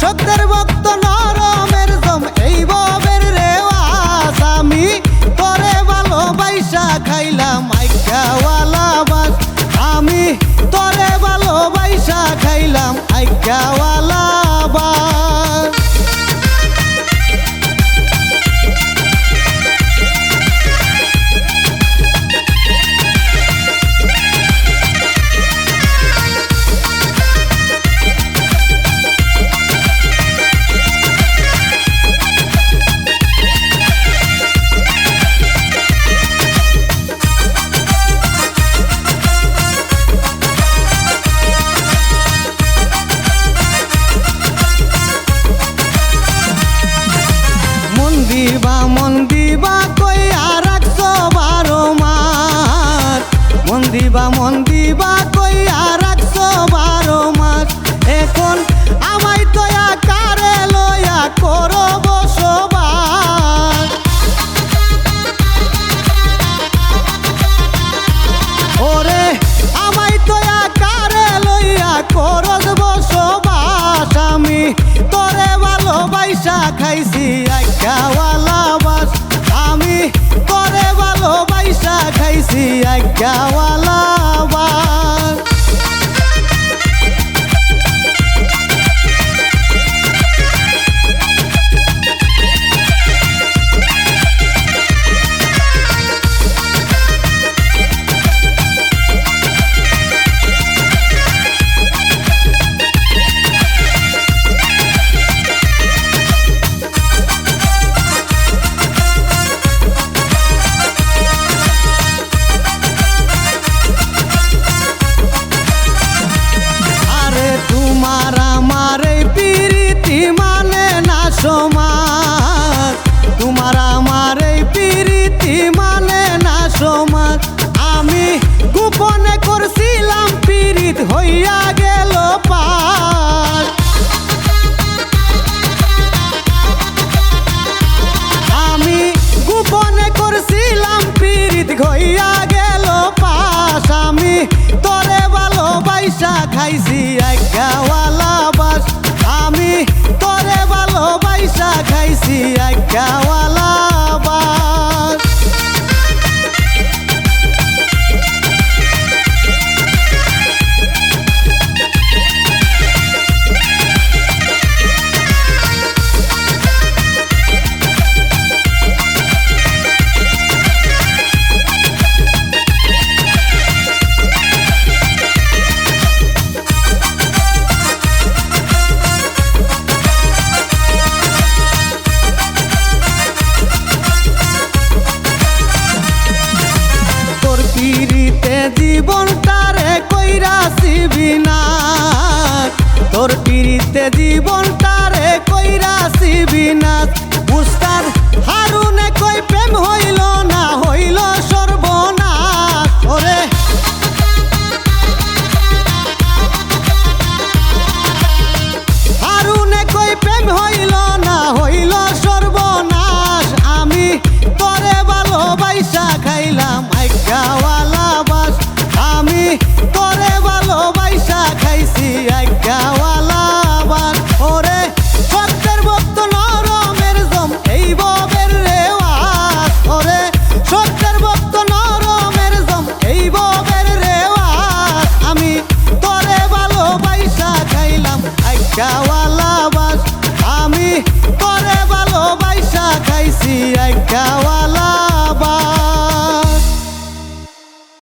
সত্যের ভক্ত নরমের জম, এই ববের রেওয়াজ। আমি তোরে ভালোবাইসা খাইলাম, আই বা আমি তোরে ভালোবাইসা খাইলাম, আই কেওয়ালাবাদ দিবা মন দিবা কইয়া রাখছো বারো মার মন দিবা মন দিবা Kau হইয়া গেল পার। আমি গোপনে করছিলাম পীড়িত হইয়া গেল পাশ। আমি তরে ভালোবাসা খাইছি আজ্ঞাওয়ালা বাস। আমি তরে ভালোবাসা খাইছি আজ্ঞাওয়ালা পিড়িতে জীবনটারে কইরা শিবিনা তোর পিড়িতে জীবনটা Esto